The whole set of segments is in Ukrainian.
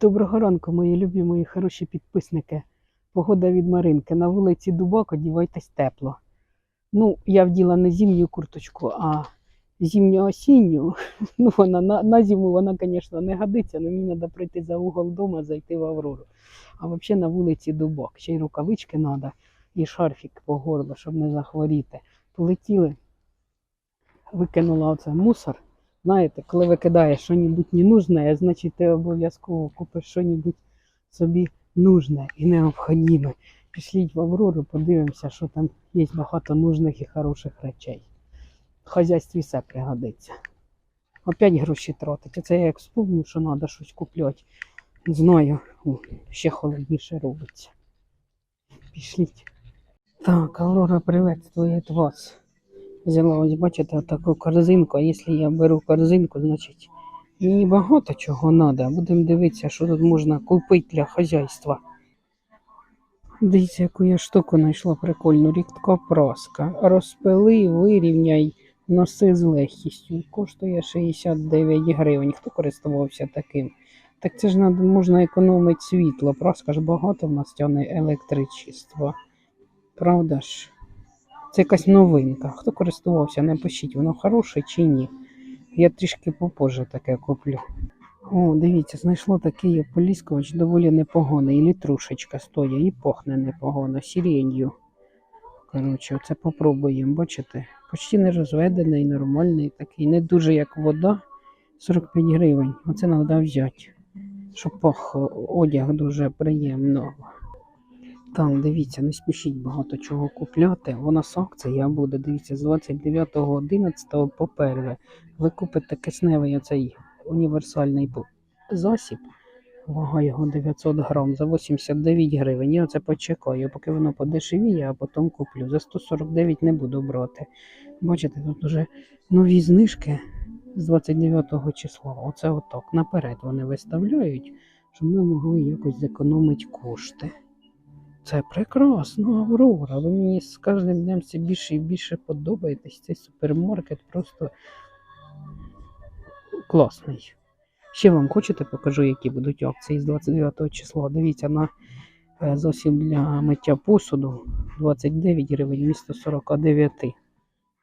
Доброго ранку, мої любі, мої хороші підписники. Погода від Маринки. На вулиці Дубак, одівайтесь тепло. Ну, я вділа не зимню курточку, а зимньо-осінню. Ну, вона на, на зиму вона, звісно, не годиться, але мені треба прийти за угол дома, зайти в Аврору. А взагалі на вулиці Дубак. Ще й рукавички треба, і шарфік по горло, щоб не захворіти. Полетіли, викинула оце мусор. Знаєте, коли викидаєш щось ненужне, значить ти обов'язково купиш щось собі нужне і необхідне. Пішліть в Аврору, подивимося, що там є багато нужних і хороших речей. В хазяйстві все пригодиться. Опять гроші тратить. Оце я як вспомню, що треба щось купляти. Знаю, ще холодніше робиться. Пішліть. Так, Аврора приветствує вас. Взяла, ось бачите, таку корзинку. А якщо я беру корзинку, значить мені багато чого треба. Будемо дивитися, що тут можна купити для хазяйства. Дивіться, яку я штуку знайшла прикольну. Рідка праска. Розпили, вирівняй, носи з легкістю. Коштує 69 гривень. Хто користувався таким? Так це ж можна економити світло. Праска ж багато в нас тягне електричество. Правда ж? Це якась новинка. Хто користувався, напишіть, воно хороше чи ні. Я трішки попозже таке куплю. О, дивіться, знайшло такий ополіскувач доволі непоганий. І літрушечка стоїть, і пахне непогано, сіренью. Коротше, оце попробуємо, бачите? Почти не розведений, нормальний такий, не дуже як вода. 45 гривень. Оце треба взяти. Щоб пах одяг дуже приємно. Так, дивіться, не спішіть багато чого купляти. Вона з акція буде, дивіться, з 29.11 по 1. Ви купите кисневий оцей універсальний засіб. Вага його 900 грам за 89 гривень. Я оце почекаю, поки воно подешевіє, а потім куплю. За 149 не буду брати. Бачите, тут вже нові знижки з 29 числа. Оце отак. Наперед вони виставляють, щоб ми могли якось зекономити кошти. Це прекрасно, Аврора. Ви мені з кожним днем все більше і більше подобаєтесь. Цей супермаркет просто класний. Ще вам хочете покажу, які будуть акції з 29 числа. Дивіться на е, засіб для миття посуду 29 гривень місто 49.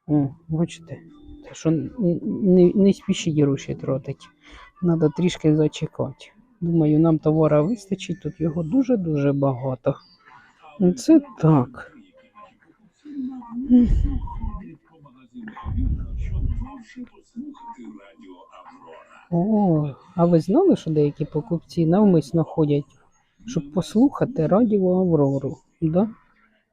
О, бачите? Так що не, не спішіть гроші тратити. Треба трішки зачекати. Думаю, нам товара вистачить, тут його дуже-дуже багато. Ну, Це так. О, а ви знали, що деякі покупці навмисно ходять, щоб послухати радіо Аврору? Да?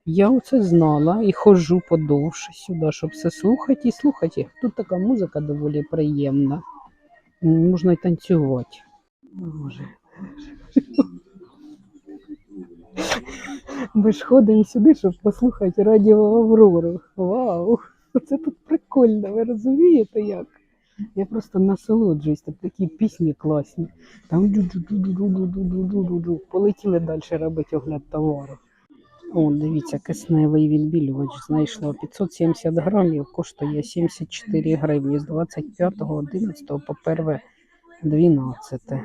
Я оце знала і ходжу подовше сюди, щоб все слухати і слухати. Тут така музика доволі приємна. Можна й танцювати. Боже. Ми ж ходимо сюди, щоб послухати радіо Аврору. Вау! Це тут прикольно, ви розумієте як? Я просто насолоджуюсь, тут такі пісні класні. Там джу-джу-джу-джу-джу-джу-джу-джу. Полетіли далі робити огляд товару. О, дивіться, кисневий відбілювач знайшло 570 грамів, коштує 74 гривні з 25.11 по 1.12.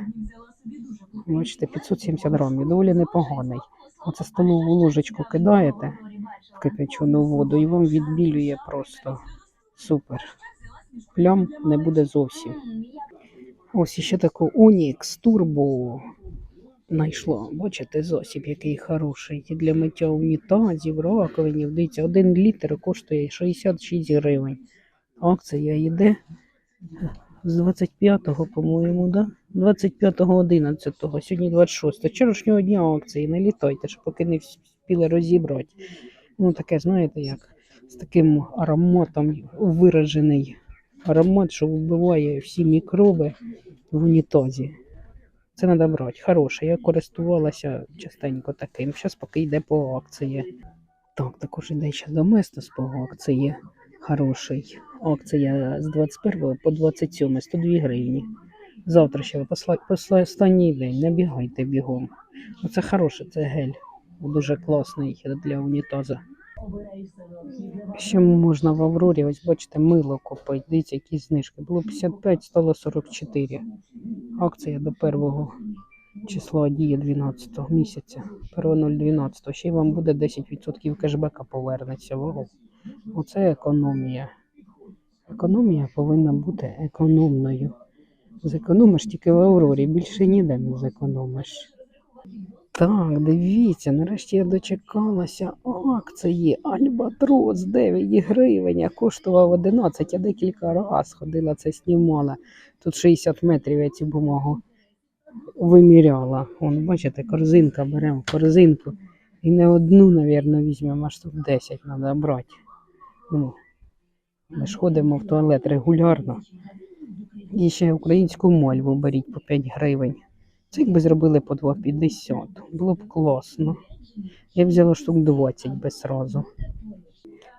Бачите, 570 грамів, доволі непоганий. Оце столову ложечку кидаєте в кипячену воду і вам відбілює просто супер. Плям не буде зовсім. Ось іще таку Unix Turbo знайшла. Бачите, засіб який хороший. І для миття унітазів, раковинів. Дивіться, один літр коштує 66 гривень. Акція йде з 25-го, по-моєму, да? 25.11. Сьогодні 26. Вчорашнього дня акції. Не літайте, щоб поки не встигли розібрати. Ну, таке, знаєте, як з таким ароматом виражений аромат, що вбиває всі мікроби в унітазі. Це треба брати. Хороше. Я користувалася частенько таким. Зараз поки йде по акції. Так, також йде ще доместос по акції. Хороший. Акція з 21 по 27, 102 гривні. Завтра ще посла... посла... останній день. Не бігайте бігом. Оце хороше, це гель. Дуже класний для унітаза. Ще можна в Аврорі, ось бачите, мило купити. Дивіться, які знижки. Було 55, стало 44. Акція до 1 числа діє 12 місяця, 1.012. Ще й вам буде 10% кешбека повернеться. Вау. Оце економія. Економія повинна бути економною. Зекономиш тільки в Аврорі, більше ніде не зекономиш. Так, дивіться, нарешті я дочекалася акції Альбатрос 9 гривень, а коштував 11, я декілька разів ходила це знімала. Тут 60 метрів я цю бумагу виміряла. Вон, бачите, корзинка беремо корзинку. І не одну, мабуть, візьмемо, аж тут 10 треба брати. Ну, ми ж ходимо в туалет регулярно. І ще українську мальву беріть по 5 гривень. Це якби зробили по 2,50. Було б класно. Я взяла штук 20 без разу.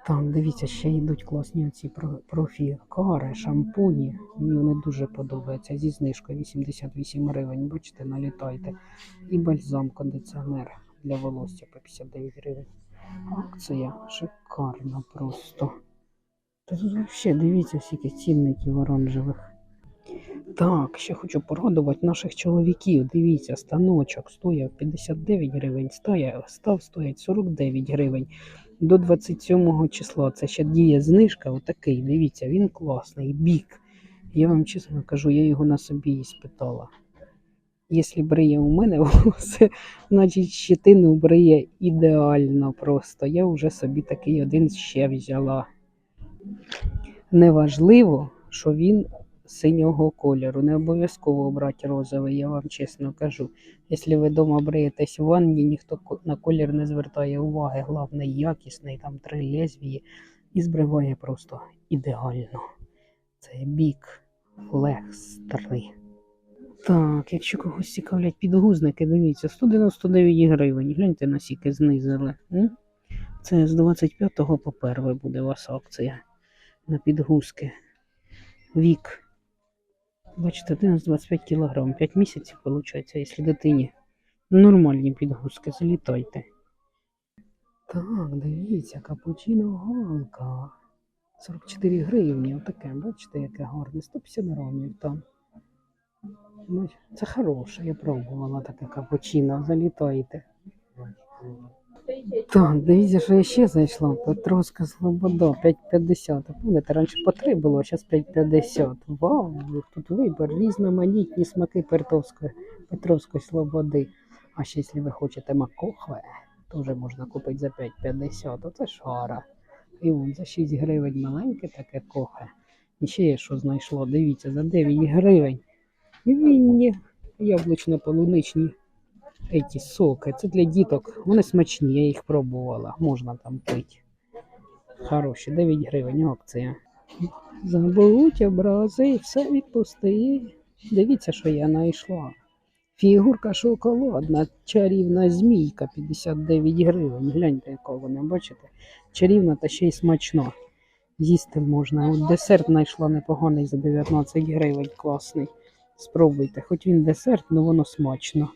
Так, дивіться, ще йдуть класні оці про- профі кари, шампуні. Мені вони дуже подобаються. Зі знижкою 88 гривень. Бачите, налітайте. І бальзам кондиціонер для волосся по 59 гривень. Акція шикарна просто. Та тут взагалі дивіться скільки цінників оранжевих. Так, ще хочу порадувати наших чоловіків. Дивіться, станочок стояв 59 гривень, став стоять 49 гривень до 27 числа. Це ще діє знижка. Отакий. Дивіться, він класний. Бік. Я вам чесно кажу, я його на собі і спитала. Якщо бриє у мене волосся, значить щетину бриє ідеально просто. Я вже собі такий один ще взяла. Неважливо, що він синього кольору. Не обов'язково брати розовий, я вам чесно кажу. Якщо ви вдома бриєтесь в ванні, ніхто на колір не звертає уваги. Головне, якісний, там три лезвії і збриває просто ідеально. Це бік флекс 3. Так, якщо когось цікавлять підгузники, дивіться, 199 гривень. Гляньте, наскільки знизили. Це з 25 по 1 буде у вас акція на підгузки. Вік. Бачите, 11-25 кг. 5 місяців, виходить, якщо дитині. Нормальні підгузки, залітайте. Так, дивіться, капучино галка. 44 гривні. Отаке, бачите, яке гарне. 150 грамів там. Це хороше, я пробувала таке капучино. Залітайте. Так, дивіться, що я ще зайшла. Петровська Слобода 5,50. Помните, раніше по 3 було, зараз 5,50. Вау, тут вибір, різноманітні смаки Петровської, Петровської Слободи. А ще, якщо ви хочете макохве, теж можна купити за 5,50. Оце шара. І вон за 6 гривень маленьке таке кохе. І ще є що знайшло. Дивіться, за 9 гривень. Вінні яблучно-полуничні Эти соки, це для діток. Вони смачні, я їх пробувала. Можна там пити. Хороші, 9 гривень акція. Забудь образи, все відпусти. Дивіться, що я знайшла. Фігурка шоколадна, чарівна змійка 59 гривень. Гляньте, яка вона, бачите? Чарівна та ще й смачна. Їсти можна. От десерт знайшла непоганий за 19 гривень, класний. Спробуйте, хоч він десерт, але воно смачно.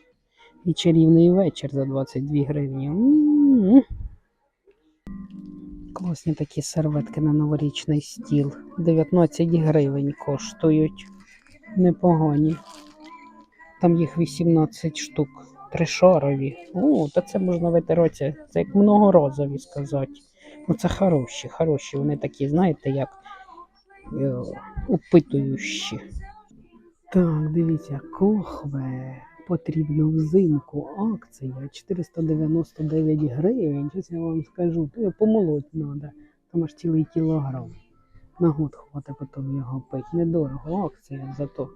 І чарівний вечір за 22 гривні. М-м-м. Класні такі серветки на новорічний стіл. 19 гривень коштують. Непогані. Там їх 18 штук. Тришарові. О, та це можна витиратися. Це як многорозові сказати. Ну це хороші, хороші. Вони такі, знаєте, як е, упитуючі. Так, дивіться, кохве потрібно взимку. Акція 499 гривень. Щось я вам скажу, то помолоть треба. Там аж цілий кілограм. На год хватить потім його пити. Недорого акція зато.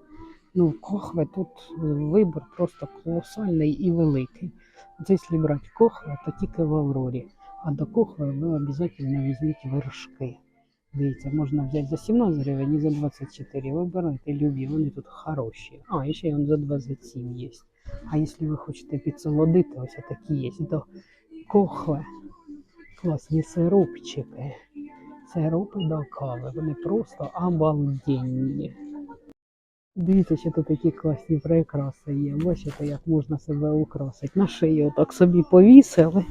Ну, кохве тут вибір просто колосальний і великий. От якщо брати кохве, то тільки в Аврорі. А до кохве ви обов'язково візьміть вершки. Дивіться, можна взяти за 17 гривень і за 24. Вибирайте любі, вони тут хороші. А, і ще й за 27 є. А якщо ви хочете підсолодити, ось такі є. То кохве. Класні сиропчики. Сиропи до кави. Вони просто обалденні. Дивіться, що тут такі класні прикраси є. Бачите, як можна себе украсити. На шию так собі повісили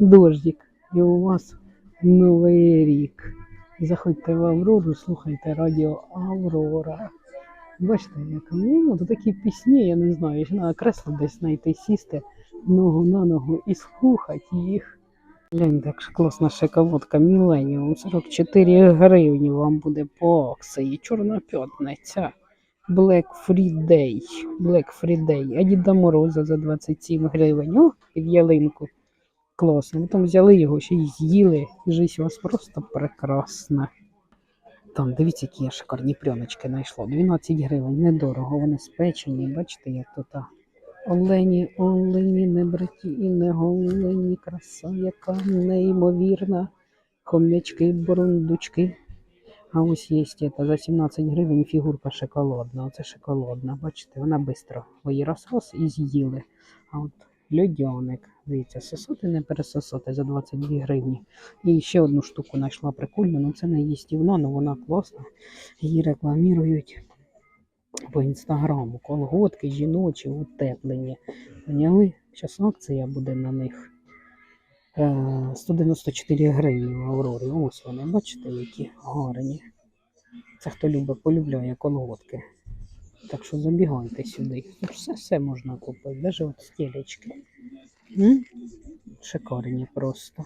дождик. І у вас новий рік. Заходьте в Аврору, слухайте радіо Аврора. Бачите, як ну, то такі пісні, я не знаю, ще на кресло десь знайти, сісти ногу на ногу і слухати їх. Глянь, так класна шоколадка Millennium. 44 гривні вам буде по акції. Чорна п'ятниця. Black Friday. Black Friday. А Діда Мороза за 27 гривень. О, під ялинку. Класно. Потім взяли його ще й з'їли. Жизнь у вас просто прекрасна. Там, дивіться, які я шикарні пряночки знайшла. 12 гривень, недорого, вони спечені. Бачите, як тут. Олені, олені, не браті і не голені, краса, яка неймовірна. Хомячки, бурундучки. А ось є це за 17 гривень фігурка шоколадна. Оце шоколадна. Бачите, вона швидко її розрос і з'їли. А от льодяник, дивіться, сосоти не пересосоти за 22 гривні. І ще одну штуку знайшла прикольну, ну це не їстівно, але вона класна. Її рекламують по інстаграму. Колготки жіночі, утеплені. Поняли? Зараз акція буде на них. Е, 194 гривні в Аврорі. Ось вони, бачите, які гарні. Це хто любить, полюбляє колготки. Так що забігайте сюди. Все, все можна купити, навіть от стілечки. М? Шикарні просто.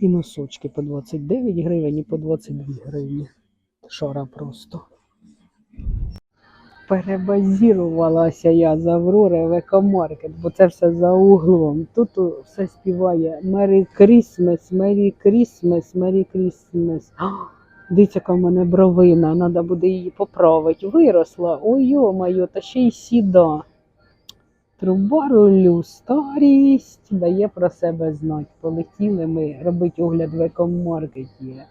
І носочки по 29 гривень і по 22 гривні. Шара просто. Перебазірувалася я з Аврори в екомаркет, бо це все за углом. Тут все співає Christmas, Merry Christmas, Merry Christmas. А, Дивіться, яка в мене бровина, треба буде її поправити. Виросла. Ой, йо-моє, та ще й сіда. Труба рулю, старість дає про себе знати. Полетіли ми робити огляд в екомаркеті.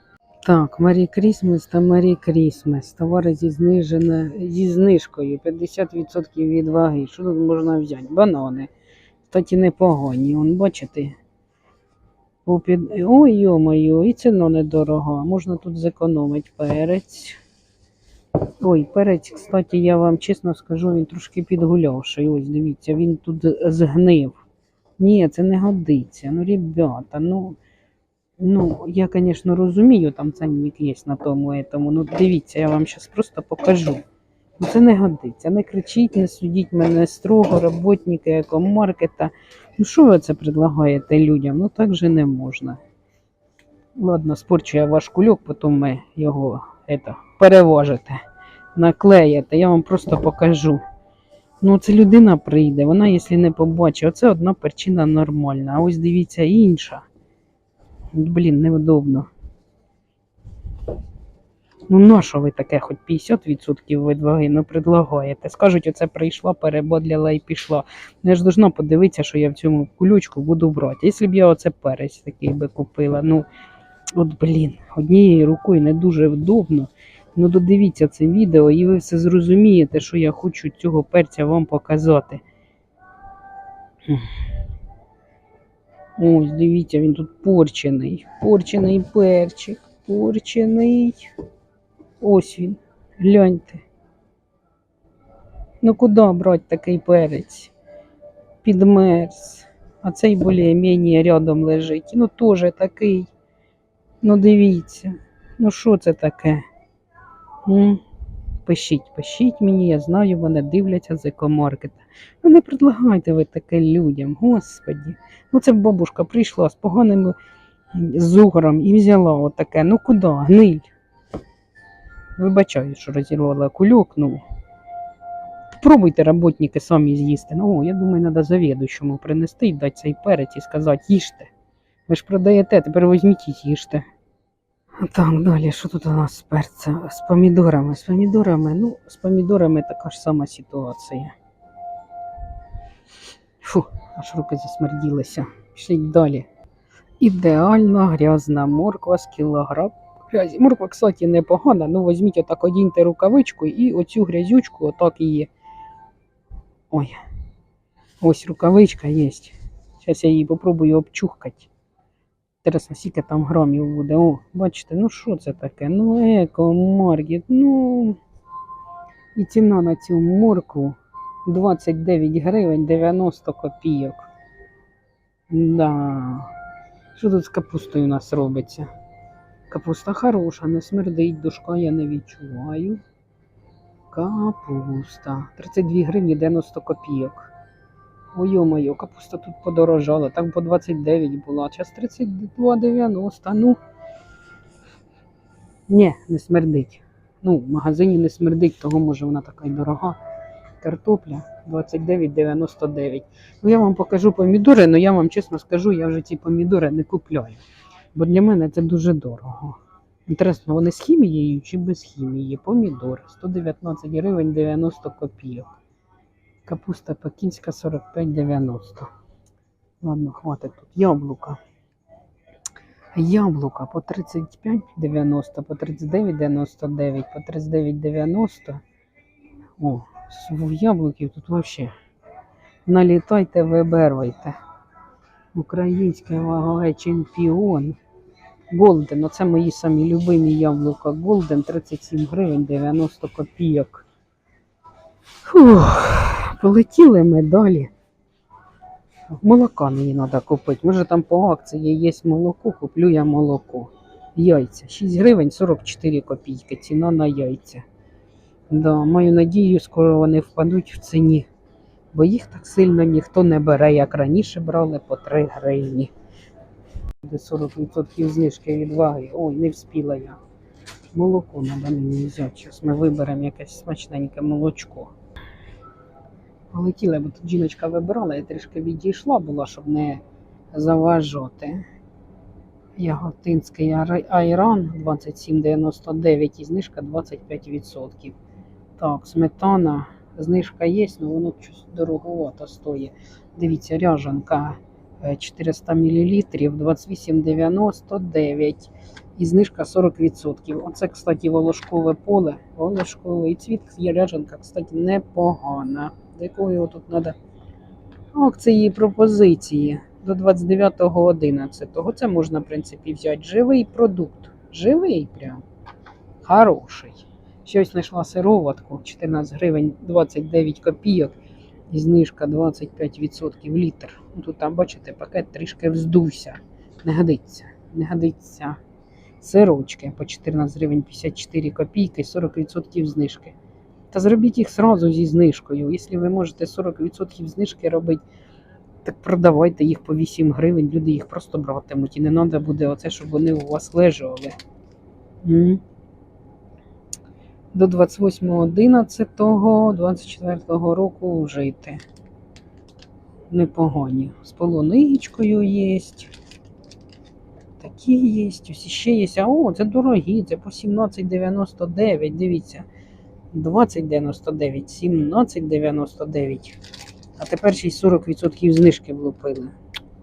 Так, Марі Крісмес та Марі Крісмес. Товари зі, знижене, зі знижкою 50% від ваги. Що тут можна взяти? Банани. Кстати, непогані. Вон, бачите? Ой, йо-моє, і ціно недорого. Можна тут зекономити перець. Ой, перець, кстати, я вам чесно скажу, він трошки підгулявший. Ось дивіться, він тут згнив. Ні, це не годиться. Ну, ребята, ну. Ну, я, звісно, розумію, там ценник є на тому, етому. Ну, дивіться, я вам зараз просто покажу. Ну, це не годиться. Не кричіть, не судіть мене строго, роботники екомаркета. Ну, що ви це предлагаєте людям? Ну, так же не можна. Ладно, спорчу я ваш кульок, потім ми його это, перевожите, наклеїте. Я вам просто покажу. Ну, це людина прийде, вона, якщо не побачить, оце одна причина нормальна. А ось дивіться інша. Блін, неудобно. Ну, на що ви таке, хоч 50% від ваги, ну предлагаєте. Скажуть, оце прийшла, перебодляла і пішла. Ну, я ж должна подивитися, що я в цьому кулючку буду брати. Якщо б я оце перець такий би купила, ну, от блін, однією рукою не дуже вдобно. Ну, додивіться це відео, і ви все зрозумієте, що я хочу цього перця вам показати. Ось, дивіться, він тут порчений. Порчений перчик. Порчений. Ось він. Гляньте. Ну куди брати такий перець? Підмерз. А цей більш-менш рядом лежить. Ну теж такий. Ну дивіться. Ну що це таке? Пишіть, пишіть мені, я знаю, вони дивляться з екомаркета. Ну не предлагайте ви таке людям, господі. Ну це бабушка прийшла з поганим зугором і взяла отаке. Ну куди? Гниль. Вибачаю, що розірвала кульок, ну. Пробуйте, роботники, самі з'їсти. Ну, я думаю, треба завідуючому принести і дати цей перець і сказати, їжте. Ви ж продаєте, тепер візьміть і їжте. Так, далі, що тут у нас з перцем? З помідорами. З помідорами, ну, з помідорами така ж сама ситуація. Фу, аж руки засмерділися. Пішліть далі. Ідеальна грязна морква з кілограм грязі. Морква, кстати, непогана, ну візьміть отак, одіньте рукавичку і оцю грязючку отак її. Ой. Ось рукавичка є. Зараз я її попробую обчухкати. Інтересно, скільки там грамів буде. О, бачите, ну що це таке? Ну, еко, маркет, ну. І ціна на цю моркву 29 гривень 90 копійок. Да. Що тут з капустою у нас робиться? Капуста хороша, не смердить, душка я не відчуваю. Капуста. 32 гривні 90 копійок. Ой, моє, капуста тут подорожала. Там по 29 була, а час 32,90. Ну. Ні, не смердить. Ну, в магазині не смердить, того може вона така й дорога. Картопля 29,99. Ну, я вам покажу помідори, але я вам чесно скажу, я вже ці помідори не купляю. Бо для мене це дуже дорого. Інтересно, вони з хімією чи без хімії? Помідори 119 гривень 90 копійок. Капуста пекінська 45,90. Ладно, хватить тут. Яблука. Яблука по 35,90, по 39,99, по 39,90. О, в яблуків тут взагалі. Налітайте, вибервайте. Український ваговий чемпіон. Голден, оце мої самі любимі яблука. Голден 37 гривень 90 копійок. Фух, полетіли ми далі. Молока мені треба купити. Може там по акції є молоко, куплю я молоко. Яйця. 6 гривень 44 копійки. Ціна на яйця. Да, маю надію, скоро вони впадуть в ціні. Бо їх так сильно ніхто не бере, як раніше брали по 3 гривні. Буде 40% знижки від ваги. Ой, не вспіла я. Молоко треба мені взяти. Зараз ми виберемо якесь смачненьке молочко. Полетіла, бо тут жіночка вибирала, я трішки відійшла була, щоб не заважати. Яготинський ай- айран 27,99 і знижка 25%. Так, сметана, знижка є, але воно щось дороговато стоїть. Дивіться, ряжанка е, 400 мл 28,99 і знижка 40%. Оце, кстати, волошкове поле, волошковий цвіт, є ряжанка, кстати, непогана. До якої його тут треба акції і пропозиції до 29.11. Це можна, в принципі, взяти живий продукт. Живий прям. Хороший. Щось знайшла сироватку 14 гривень 29 копійок і знижка 25% літр. Ну, Тут там, бачите, пакет трішки вздувся. Не годиться, не годиться. Сирочки по 14 гривень 54 копійки, 40% знижки. Та зробіть їх зразу зі знижкою. Якщо ви можете 40% знижки робити, так продавайте їх по 8 гривень, люди їх просто братимуть. І не треба буде оце, щоб вони у вас лежали. До 28.11.24 року вжити. Непогані. З полуничкою є. Такі є, ось ще є. А о, це дорогі, це по 17,99. Дивіться. 20,99, 17,99. А тепер ще й 40% знижки влупили.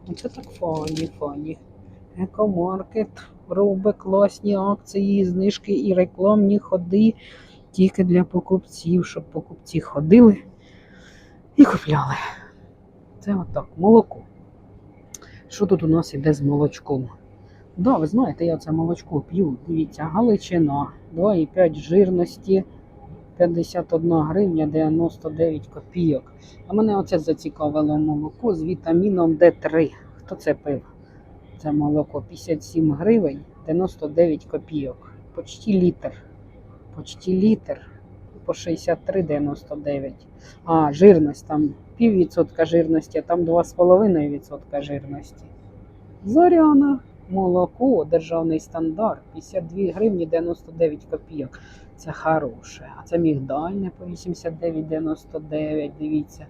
Оце так фані, фані. Екомаркет робить класні акції, знижки і рекламні ходи тільки для покупців, щоб покупці ходили і купляли. Це отак, молоко. Що тут у нас іде з молочком? Да, ви знаєте, я це молочко п'ю. Дивіться, галичина, 2,5 жирності. 51 гривня 99 копійок. А мене оце зацікавило молоко з вітаміном Д3. Хто це пив? Це молоко 57 гривень 99 копійок. Почти літр. Почти літр. По 63,99. А, жирність там піввідсотка жирності, а там 2,5% жирності. Зоряна. Молоко, державний стандарт, 52 гривні 99 копійок. Це хороше. А це мігдальне по 89,99. Дивіться.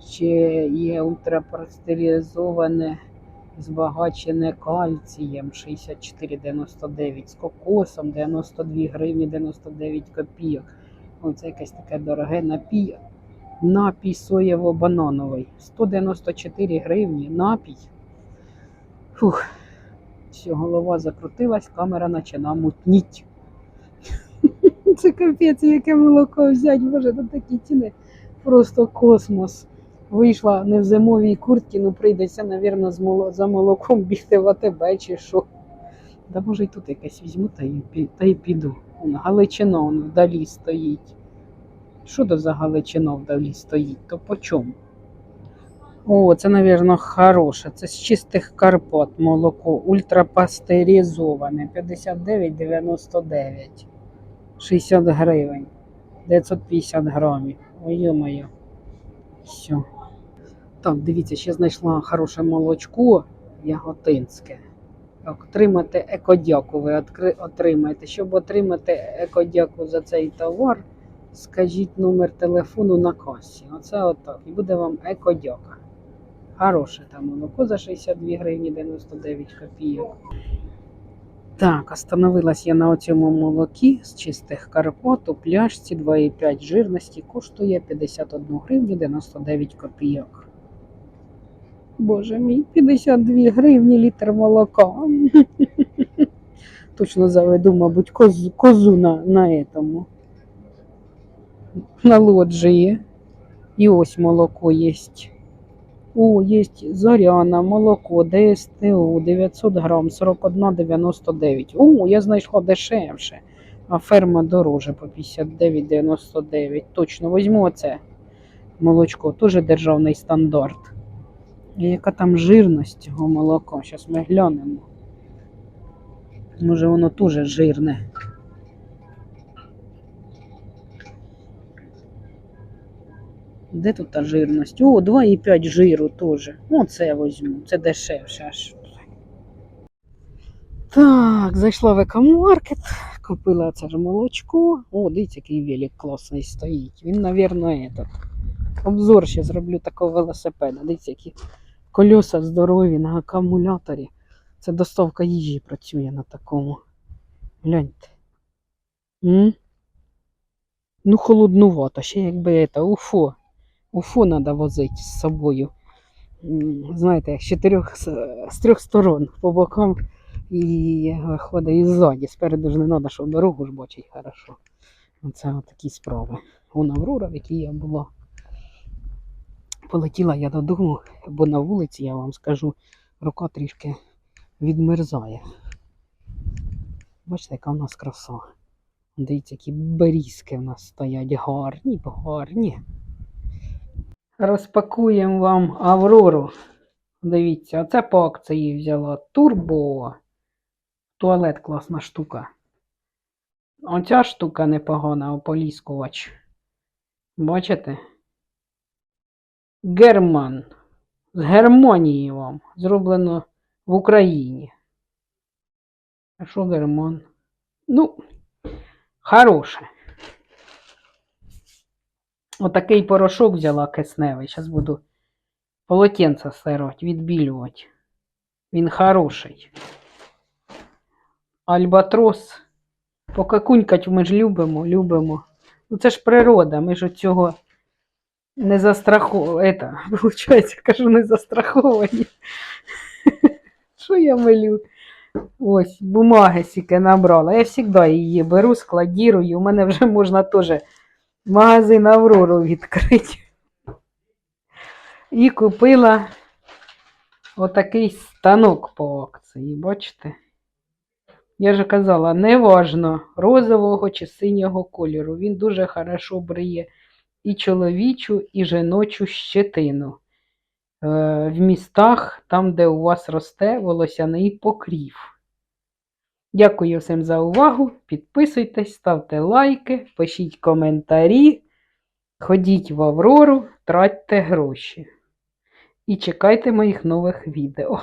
Ще є ультрапастеризоване, збагачене кальцієм 64,99. З кокосом 92 гривні 99 копійок. Ой, це якесь таке дороге напій. Напій соєво-банановий. 194 гривні. Напій. Фух. Все, голова закрутилась, камера почала мутніть. Це капець, яке молоко взяти, боже, тут такі ціни. Просто космос. Вийшла не в зимовій куртці, ну прийдеться, мабуть, за молоком бігти в АТБ чи що. Да може і тут якесь візьму та й, та й піду. Вон, Галичина вон вдалі стоїть. Що то за Галичина вдалі стоїть? То по чому? О, це, мабуть, хороше. Це з чистих Карпат молоко. Ультрапастеризоване. 59,99. 60 гривень. 950 грамів. Ой, моє. Все. Так, дивіться, ще знайшла хороше молочко яготинське. Так, отримати екодяку ви отримаєте. Щоб отримати екодяку за цей товар, скажіть номер телефону на касі. Оце отак. І буде вам екодяка. Хороше там молоко за 62 гривні 99 копійок. Так, остановилась я на цьому молокі з чистих Карпат у пляшці 2,5 жирності коштує 51 гривню 99 копійок. Боже мій, 52 гривні літр молока. Точно заведу, мабуть, козу, козу на, на этому. На лоджії. І ось молоко є. О, є Зоряна, молоко, ДСТУ, 900 грам, 41,99. О, я знайшла дешевше. А ферма дороже по 59,99. Точно, візьму оце молочко, теж державний стандарт. І яка там жирність цього молока? Зараз ми глянемо. Може воно теж жирне. Де тут та жирність? О, 2,5 жиру теж. Оце я візьму, це дешевше аж. Так, зайшла в екомаркет, купила це ж молочко. О, дивіться, який велик класний стоїть. Він, этот. Обзор ще зроблю такого велосипеда. Дивіться, які колеса здорові на акумуляторі. Це доставка їжі працює на такому. Гляньте. М? Ну, холоднувато, ще якби це, уфо. Уфо треба возити з собою. Знаєте, з чотирьох з трьох сторон по бокам і виходить і ззаді. Спереду ж не треба, щоб дорогу ж бачить хорошо. Оце такі справи. Вон Аврора, в якій я була. Полетіла я додому, бо на вулиці, я вам скажу, рука трішки відмерзає. Бачите, яка в нас краса. Дивіться, які берізки в нас стоять гарні, гарні. Розпакуємо вам Аврору. Дивіться, оце по акції взяла Турбо. Туалет класна штука. Оця штука непогана, ополіскувач. Бачите? Герман. З Германії вам. Зроблено в Україні. А що Герман? Ну, хороше. Отакий порошок взяла кисневий. Зараз буду полотенце стирати, відбілювати. Він хороший. Альбатрос. Покакунькать ми ж любимо, любимо. Ну це ж природа, ми ж від цього не застраховані. Виходить, кажу, не застраховані. Що я милю? Ось, бумаги сіки набрала. Я завжди її беру, складірую. У мене вже можна теж магазин Аврору відкрити. І купила отакий станок по акції, бачите? Я ж казала, неважно розового чи синього кольору. Він дуже хорошо бриє і чоловічу, і жіночу щетину. Е, в містах, там, де у вас росте волосяний покрів. Дякую всім за увагу. Підписуйтесь, ставте лайки, пишіть коментарі, ходіть в Аврору, тратьте гроші. І чекайте моїх нових відео.